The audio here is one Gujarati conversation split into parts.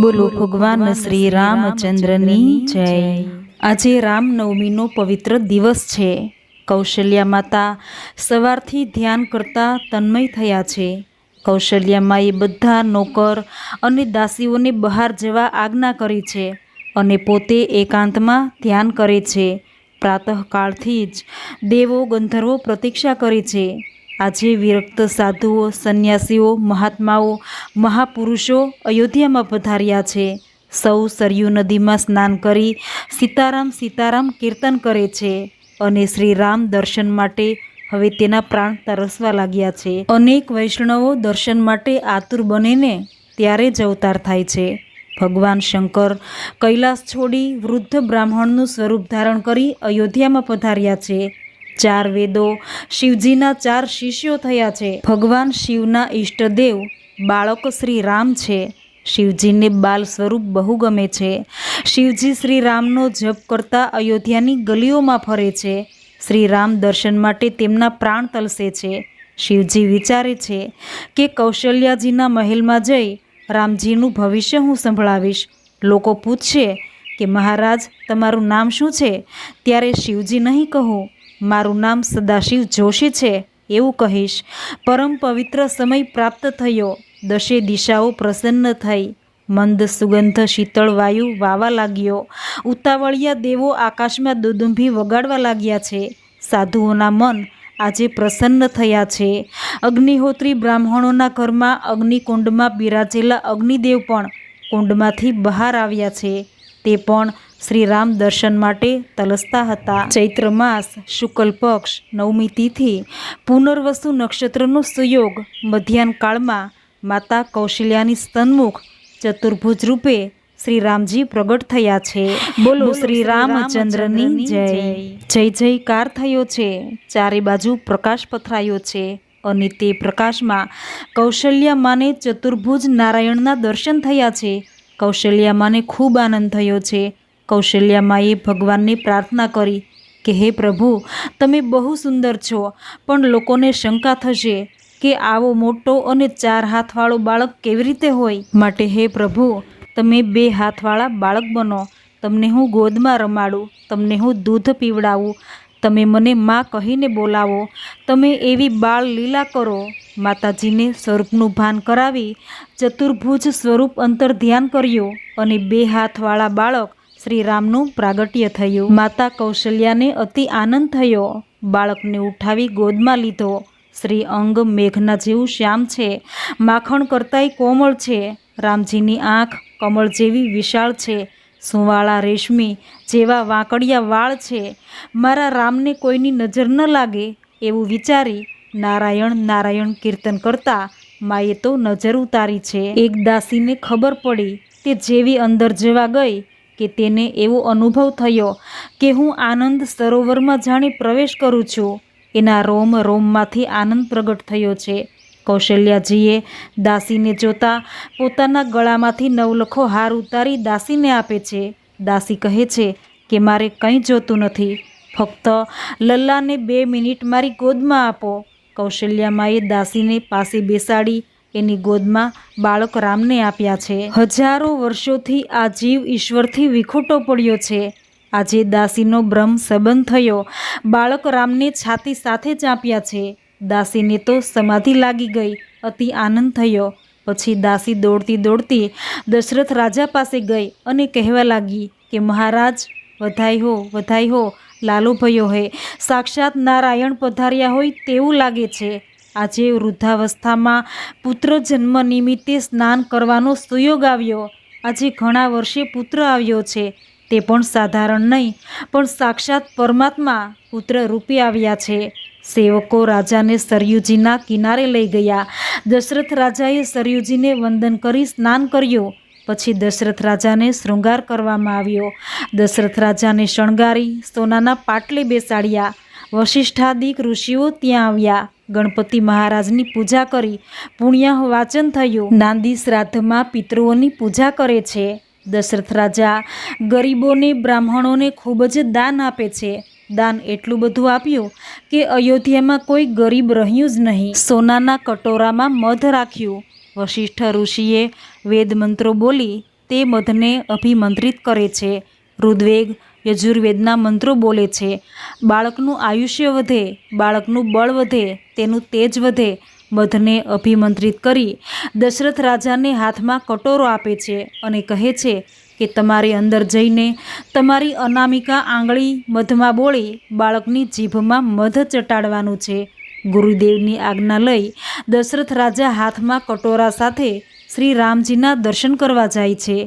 બોલો ભગવાન શ્રી રામચંદ્રની જય. આજે રામનવમીનો પવિત્ર દિવસ છે. કૌશલ્યા માતા સવારથી ધ્યાન કરતા તન્મય થયા છે. કૌશલ્યામાએ બધા નોકર અને દાસીઓને બહાર જવા આજ્ઞા કરી છે અને પોતે એકાંતમાં ધ્યાન કરે છે. પ્રાતઃકાળથી જ દેવો ગંધર્વો પ્રતીક્ષા કરે છે. આજે વિરક્ત સાધુઓ, સંન્યાસીઓ, મહાત્માઓ, મહાપુરુષો અયોધ્યામાં પધાર્યા છે. સૌ સરયુ નદીમાં સ્નાન કરી સીતારામ સીતારામ કીર્તન કરે છે અને શ્રી રામ દર્શન માટે હવે તેના પ્રાણ તરસવા લાગ્યા છે. અનેક વૈષ્ણવો દર્શન માટે આતુર બનેને ત્યારે જ અવતાર થાય છે. ભગવાન શંકર કૈલાસ છોડી વૃદ્ધ બ્રાહ્મણનું સ્વરૂપ ધારણ કરી અયોધ્યામાં પધાર્યા છે. ચાર વેદો શિવજીના ચાર શિષ્યો થયા છે. ભગવાન શિવના ઈષ્ટદેવ બાળક શ્રી રામ છે. શિવજીને બાલ સ્વરૂપ બહુ ગમે છે. શિવજી શ્રી રામનો જપ કરતા અયોધ્યાની ગલીઓમાં ફરે છે. શ્રી રામ દર્શન માટે તેમના પ્રાણ તલસે છે. શિવજી વિચારે છે કે કૌશલ્યાજીના મહેલમાં જઈ રામજીનું ભવિષ્ય હું સંભળાવીશ. લોકો પૂછશે કે મહારાજ, તમારું નામ શું છે? ત્યારે શિવજી નહીં કહું. મારું નામ સદાશિવ જોશી છે, એવું કહીશ. પરમ પવિત્ર સમય પ્રાપ્ત થયો. દશે દિશાઓ પ્રસન્ન થઈ. મંદ સુગંધ શીતળ વાયુ વાવા લાગ્યો. ઉતાવળિયા દેવો આકાશમાં દુદુંભી વગાડવા લાગ્યા છે. સાધુઓના મન આજે પ્રસન્ન થયા છે. અગ્નિહોત્રી બ્રાહ્મણોના ઘરમાં અગ્નિકુંડમાં બિરાજેલા અગ્નિદેવ પણ કુંડમાંથી બહાર આવ્યા છે. તે પણ શ્રી રામ દર્શન માટે તલસતા હતા. ચૈત્ર માસ શુક્લ પક્ષ નવમી તિથિ પુનર્વસુ નક્ષત્રનો સુયોગ મધ્યાહન કાળમાં માતા કૌશલ્યાની સ્તન્મુખ ચતુર્ભુજ રૂપે શ્રી રામજી પ્રગટ થયા છે. બોલો શ્રી રામચંદ્રની જય. જય જયકાર થયો છે. ચારે બાજુ પ્રકાશ પથરાયો છે અને તે પ્રકાશમાં કૌશલ્યા માને ચતુર્ભુજ નારાયણના દર્શન થયા છે. કૌશલ્યા માને ખૂબ આનંદ થયો છે. કૌશલ્યામાએ ભગવાનને પ્રાર્થના કરી કે, હે પ્રભુ, તમે બહુ સુંદર છો, પણ લોકોને શંકા થશે કે આવો મોટો અને ચાર હાથવાળો બાળક કેવી રીતે હોય? માટે, હે પ્રભુ, તમે બે હાથવાળા બાળક બનો. તમને હું ગોદમાં રમાડું, તમને હું દૂધ પીવડાવું. તમે મને માં કહીને બોલાવો. તમે એવી બાળ લીલા કરો. માતાજીને સ્વરૂપનું ભાન કરાવી ચતુર્ભુજ સ્વરૂપ અંતર ધ્યાન કર્યું અને બે હાથવાળા બાળક શ્રી રામનું પ્રાગટ્ય થયું. માતા કૌશલ્યાને અતિ આનંદ થયો. બાળકને ઉઠાવી ગોદમાં લીધો. શ્રી અંગ મેઘના જેવું શ્યામ છે. માખણ કરતાંય કોમળ છે. રામજીની આંખ કમળ જેવી વિશાળ છે. સુંવાળા રેશમી જેવા વાંકડિયા વાળ છે. મારા રામને કોઈની નજર ન લાગે. એવું વિચારી નારાયણ નારાયણ કીર્તન કરતા માએ તો નજર ઉતારી છે. એક દાસીને ખબર પડી તે જેવી અંદર જવા ગઈ કે તેને એવો અનુભવ થયો કે હું આનંદ સરોવરમાં જાણે પ્રવેશ કરું છું. એના રોમ રોમમાંથી આનંદ પ્રગટ થયો છે. કૌશલ્યાજીએ દાસીને જોતા પોતાના ગળામાંથી નવલખો હાર ઉતારી દાસીને આપે છે. દાસી કહે છે કે મારે કંઈ જોતું નથી. ફક્ત લલ્લાને બે મિનિટ મારી ગોદમાં આપો. કૌશલ્યામાએ દાસીને પાસે બેસાડી એની ગોદમાં બાળક રામને આપ્યા છે. હજારો વર્ષોથી આ જીવ ઈશ્વરથી વિખૂટો પડ્યો છે. આજે દાસીનો બ્રહ્મ સંબંધ થયો. બાળક રામને છાતી સાથે જ આપ્યા છે. દાસીને તો સમાધિ લાગી ગઈ, અતિ આનંદ થયો. પછી દાસી દોડતી દોડતી દશરથ રાજા પાસે ગઈ અને કહેવા લાગી કે મહારાજ વધાઈ હો વધાઈ હો, લાલો ભયો હે. સાક્ષાત નારાયણ પધાર્યા હોય તેવું લાગે છે. આજે વૃદ્ધાવસ્થામાં પુત્ર જન્મ નિમિત્તે સ્નાન કરવાનો સુયોગ આવ્યો. આજે ઘણા વર્ષે પુત્ર આવ્યો છે. તે પણ સાધારણ નહીં, પણ સાક્ષાત પરમાત્મા પુત્ર રૂપે આવ્યા છે. સેવકો રાજાને સરયુજીના કિનારે લઈ ગયા. દશરથ રાજાએ સરયુજીને વંદન કરી સ્નાન કર્યું. પછી દશરથ રાજાને શૃંગાર કરવામાં આવ્યો. દશરથ રાજાને શણગારી સોનાના પાટલે બેસાડ્યા. વશિષ્ઠાદિક ઋષિઓ ત્યાં આવ્યા. ગણપતિ મહારાજની પૂજા કરી. પુણ્ય વાચન થયું. નાંદી શ્રાદ્ધમાં પિતૃઓની પૂજા કરે છે. દશરથ રાજા ગરીબોને, બ્રાહ્મણોને ખૂબ જ દાન આપે છે. દાન એટલું બધું આપ્યું કે અયોધ્યામાં કોઈ ગરીબ રહ્યું જ નહીં. સોનાના કટોરામાં મધ રાખ્યું. વશિષ્ઠ ઋષિએ વેદ મંત્રો બોલી તે મધને અભિમંત્રિત કરે છે. ઋગ્વેદ યજુર્વેદના મંત્રો બોલે છે, બાળકનું આયુષ્ય વધે, બાળકનું બળ વધે, તેનું તેજ વધે મધને અભિમંત્રિત કરી દશરથ રાજાને હાથમાં કટોરો આપે છે અને કહે છે કે તમારી અંદર જઈને તમારી અનામિકા આંગળી મધમાં બોળી બાળકની જીભમાં મધ ચટાડવાનું છે. ગુરુદેવની આજ્ઞા લઈ દશરથ રાજા હાથમાં કટોરા સાથે શ્રી રામજીના દર્શન કરવા જાય છે.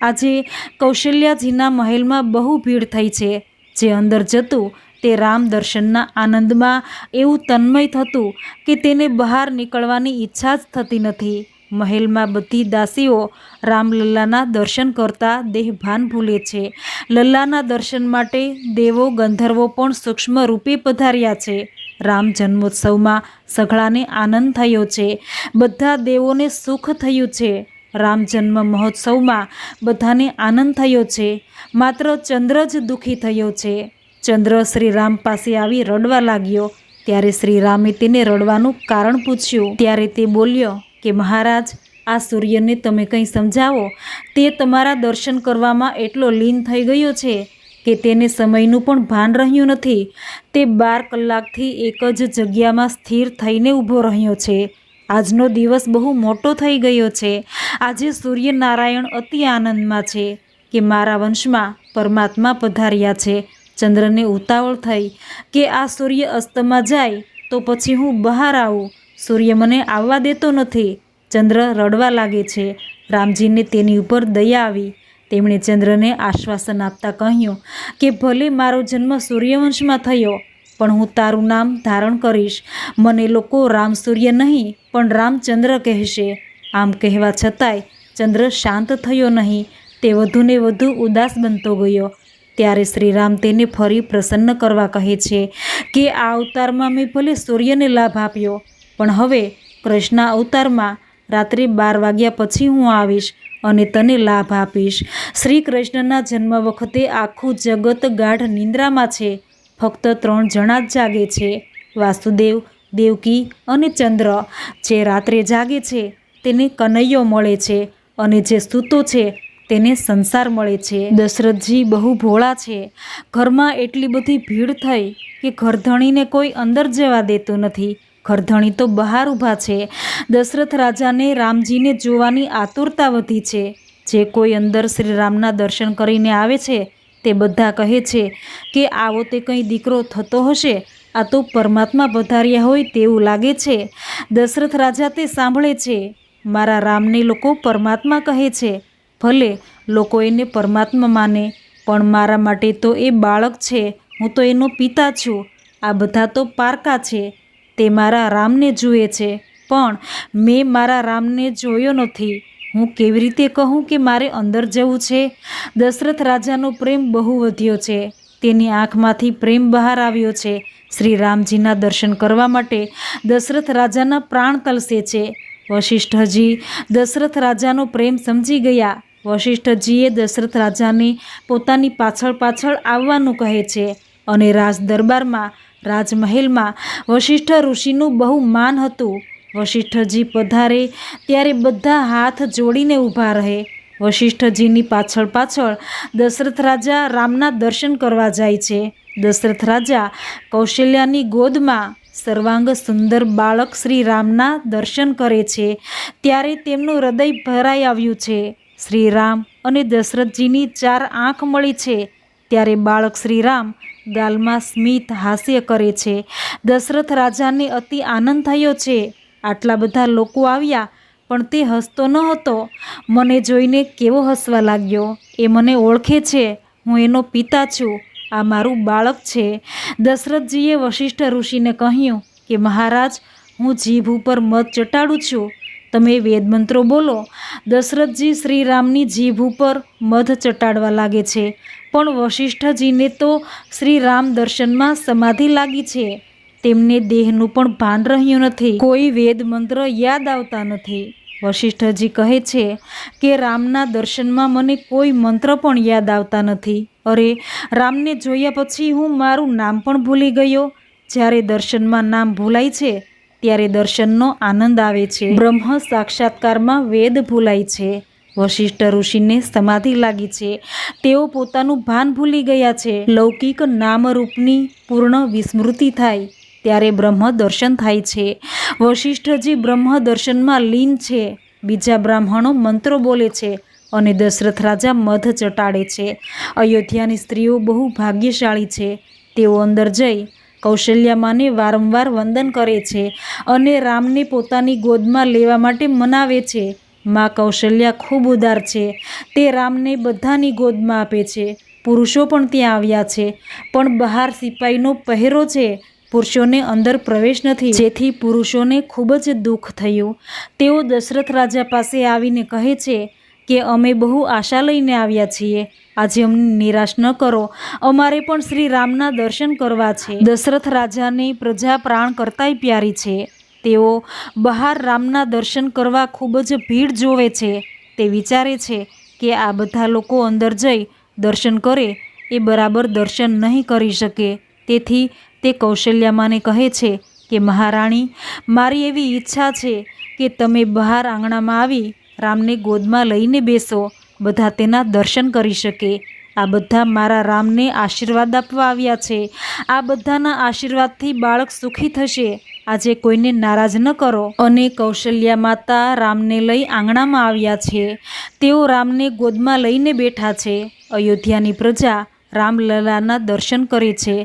આજે કૌશલ્યાજીના મહેલમાં બહુ ભીડ થઈ છે. જે અંદર જતું તે રામ દર્શનના આનંદમાં એવું તન્મય થતું કે તેને બહાર નીકળવાની ઈચ્છા જ થતી નથી. મહેલમાં બધી દાસીઓ રામલલ્લાના દર્શન કરતા દેહભાન ભૂલે છે. લલ્લાના દર્શન માટે દેવો ગંધર્વો પણ સૂક્ષ્મ રૂપે પધાર્યા છે. રામ જન્મોત્સવમાં સઘળાને આનંદ થયો છે. બધા દેવોને સુખ થયું છે. રામ જન્મ મહોત્સવમાં બધાને આનંદ થયો છે. માત્ર ચંદ્ર જ દુઃખી થયો છે. ચંદ્ર શ્રી રામ પાસે આવી રડવા લાગ્યો. ત્યારે શ્રી રામે તેને રડવાનું કારણ પૂછ્યું. ત્યારે તે બોલ્યો કે, મહારાજ, આ સૂર્યને તમે કંઈ સમજાવો? તે તમારા દર્શન કરવામાં એટલો લીન થઈ ગયો છે કે તેને સમયનું પણ ભાન રહ્યું નથી. તે બાર કલાકથી એક જ જગ્યામાં સ્થિર થઈને ઊભો રહ્યો છે. આજનો દિવસ બહુ મોટો થઈ ગયો છે. આજે સૂર્યનારાયણ અતિ આનંદમાં છે કે મારા વંશમાં પરમાત્મા પધાર્યા છે. ચંદ્રને ઉતાવળ થઈ કે આ સૂર્ય અસ્તમાં જાય તો પછી હું બહાર આવું. સૂર્ય મને આવવા દેતો નથી. ચંદ્ર રડવા લાગે છે. રામજીને તેની ઉપર દયા આવી. તેમણે ચંદ્રને આશ્વાસન આપતા કહ્યું કે ભલે મારો જન્મ સૂર્યવંશમાં થયો પણ હું તારું નામ ધારણ કરીશ. મને લોકો રામ સૂર્ય નહીં, પણ રામચંદ્ર કહેશે. આમ કહેવા છતાંય ચંદ્ર શાંત થયો નહીં. તે વધુને વધુ ઉદાસ બનતો ગયો. ત્યારે શ્રીરામ તેને ફરી પ્રસન્ન કરવા કહે છે કે આ અવતારમાં મેં ભલે સૂર્યને લાભ આપ્યો, પણ હવે કૃષ્ણ અવતારમાં રાત્રે બાર વાગ્યા પછી હું આવીશ અને તને લાભ આપીશ. શ્રી કૃષ્ણના જન્મ વખતે આખું જગત ગાઢ નિંદ્રામાં છે. ફક્ત ત્રણ જણા જ જાગે છે. વાસુદેવ, દેવકી અને ચંદ્ર જે રાત્રે જાગે છે, તેને કનૈયો મળે છે અને જે સૂતો છે, તેને સંસાર મળે છે. દશરથજી બહુ ભોળા છે. ઘરમાં એટલી બધી ભીડ થઈ કે ઘરધણીને કોઈ અંદર જવા દેતું નથી. ઘરધણી તો બહાર ઊભા છે. દશરથ રાજાને રામજીને જોવાની આતુરતા વધી છે. જે કોઈ અંદર શ્રી રામના દર્શન કરીને આવે છે તે બધા કહે છે કે આવો તે કંઈ દીકરો થતો હશે? આ તો પરમાત્મા પધાર્યા હોય તેવું લાગે છે. દશરથ રાજા તે સાંભળે છે. મારા રામને લોકો પરમાત્મા કહે છે. ભલે લોકો એને પરમાત્મા માને, પણ મારા માટે તો એ બાળક છે. હું તો એનો પિતા છું. આ બધા તો પારકા છે. તે મારા રામને જુએ છે. પણ મેં મારા રામને જોયો નથી. હું કેવી રીતે કહું કે મારે અંદર જવું છે? દશરથ રાજાનો પ્રેમ બહુ વધ્યો છે. તેની આંખમાંથી પ્રેમ બહાર આવ્યો છે. શ્રી રામજીના દર્શન કરવા માટે દશરથ રાજાના પ્રાણ કલશે છે. વશિષ્ઠજી, દશરથ રાજાનો પ્રેમ સમજી ગયા. વશિષ્ઠજીએ દશરથ રાજાને પોતાની પાછળ પાછળ આવવાનું કહે છે અને રાજ દરબારમાં, રાજમહેલમાં વશિષ્ઠ ઋષિનું બહુ માન હતું. વશિષ્ઠજી પધારે ત્યારે બધા હાથ જોડીને ઊભા રહે. વશિષ્ઠજીની પાછળ પાછળ દશરથ રાજા રામના દર્શન કરવા જાય છે. દશરથ રાજા કૌશલ્યાની ગોદમાં સર્વાંગ સુંદર બાળક શ્રી રામના દર્શન કરે છે. ત્યારે તેમનું હૃદય ભરાઈ આવ્યું છે. શ્રી રામ અને દશરથજીની ચાર આંખ મળી છે. ત્યારે બાળક શ્રીરામ ગાલમાં સ્મિત હાસ્ય કરે છે. દશરથ રાજાને અતિ આનંદ થયો છે. આટલા બધા લોકો આવ્યા, પણ તે હસતો ન હતો. મને જોઈને કેવો હસવા લાગ્યો. એ મને ઓળખે છે. હું એનો પિતા છું. આ મારું બાળક છે. દશરથજીએ વશિષ્ઠ ઋષિને કહ્યું કે, મહારાજ, હું જીભ ઉપર મધ ચટાડું છું. તમે વેદમંત્રો બોલો. દશરથજી શ્રીરામની જીભ ઉપર મધ ચટાડવા લાગે છે. પણ વશિષ્ઠજીને તો શ્રી રામ દર્શનમાં સમાધિ લાગી છે. તેમને દેહનું પણ ભાન રહ્યું નથી. કોઈ વેદ મંત્ર યાદ આવતા નથી. વશિષ્ઠજી કહે છે કે, રામના દર્શનમાં મને કોઈ મંત્ર પણ યાદ આવતા નથી. અરે, રામને જોયા પછી હું મારું નામ પણ ભૂલી ગયો. જ્યારે દર્શનમાં નામ ભૂલાય છે, ત્યારે દર્શનનો આનંદ આવે છે. બ્રહ્મ સાક્ષાત્કારમાં વેદ ભૂલાય છે. વશિષ્ઠ ઋષિને સમાધિ લાગી છે. તેઓ પોતાનું ભાન ભૂલી ગયા છે. લૌકિક નામરૂપની પૂર્ણ વિસ્મૃતિ થાય. ત્યારે બ્રહ્મ દર્શન થાય છે. વશિષ્ઠજી બ્રહ્મ દર્શનમાં લીન છે. બીજા બ્રાહ્મણો મંત્રો બોલે છે અને દશરથ રાજા મધ ચટાડે છે. અયોધ્યાની સ્ત્રીઓ બહુ ભાગ્યશાળી છે. તેઓ અંદર જઈ કૌશલ્યામાને વારંવાર વંદન કરે છે અને રામને પોતાની ગોદમાં લેવા માટે મનાવે છે. મા કૌશલ્યા ખૂબ ઉદાર છે. તે રામને બધાની ગોદમાં આપે છે. પુરુષો પણ ત્યાં આવ્યા છે. પણ બહાર સિપાઈનો પહેરો છે. પુરુષોને અંદર પ્રવેશ નથી. જેથી પુરુષોને ખૂબ જ દુઃખ થયું. તેઓ દશરથ રાજા પાસે આવીને કહે છે કે, અમે બહુ આશા લઈને આવ્યા છીએ. આજે અમને નિરાશ ન કરો. અમારે પણ શ્રી રામના દર્શન કરવા છે. દશરથ રાજાની પ્રજા પ્રાણ કરતાંય પ્યારી છે. તેઓ બહાર રામના દર્શન કરવા ખૂબ જ ભીડ જોવે છે. તે વિચારે છે કે, આ બધા લોકો અંદર જઈ દર્શન કરે. એ બરાબર દર્શન નહીં કરી શકે. તેથી તે કૌશલ્યામાને કહે છે કે, મહારાણી, મારી એવી ઈચ્છા છે કે તમે બહાર આંગણામાં આવી રામને ગોદમાં લઈને બેસો. બધા તેના દર્શન કરી શકે. આ બધા મારા રામને આશીર્વાદ આપવા આવ્યા છે. આ બધાના આશીર્વાદથી બાળક સુખી થશે. આજે કોઈને નારાજ ન કરો. અને કૌશલ્યા માતા રામને લઈ આંગણામાં આવ્યા છે. તેઓ રામને ગોદમાં લઈને બેઠા છે. અયોધ્યાની પ્રજા રામલલાના દર્શન કરે છે.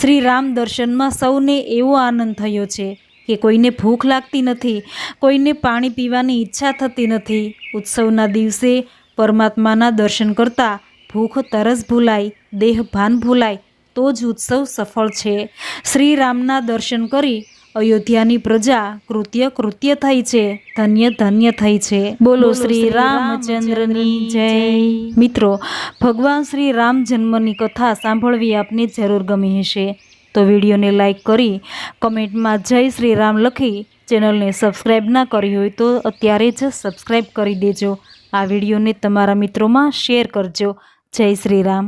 શ્રી રામ દર્શનમાં સૌને એવો આનંદ થયો છે કે કોઈને ભૂખ લાગતી નથી, કોઈને પાણી પીવાની ઈચ્છા થતી નથી. ઉત્સવના દિવસે પરમાત્માના દર્શન કરતાં ભૂખ તરસ ભૂલાય, દેહ ભાન ભૂલાય, તો જ ઉત્સવ સફળ છે. શ્રી રામના દર્શન કરી અયોધ્યાની પ્રજા કૃત્ય કૃત્ય થઈ છે ધન્ય ધન્ય થઈ છે. બોલો શ્રી રામચંદ્રની જય. મિત્રો ભગવાન શ્રી રામ જન્મની કથા સાંભળવી આપને જરૂર ગમી હશે. તો વિડીયોને લાઈક કરી કમેન્ટમાં જય શ્રી રામ લખી ચેનલને સબસ્ક્રાઈબ ના કરી હોય તો અત્યારે જ સબસ્ક્રાઈબ કરી દેજો. આ વિડીયોને તમારા મિત્રોમાં શેર કરજો. જય શ્રી રામ.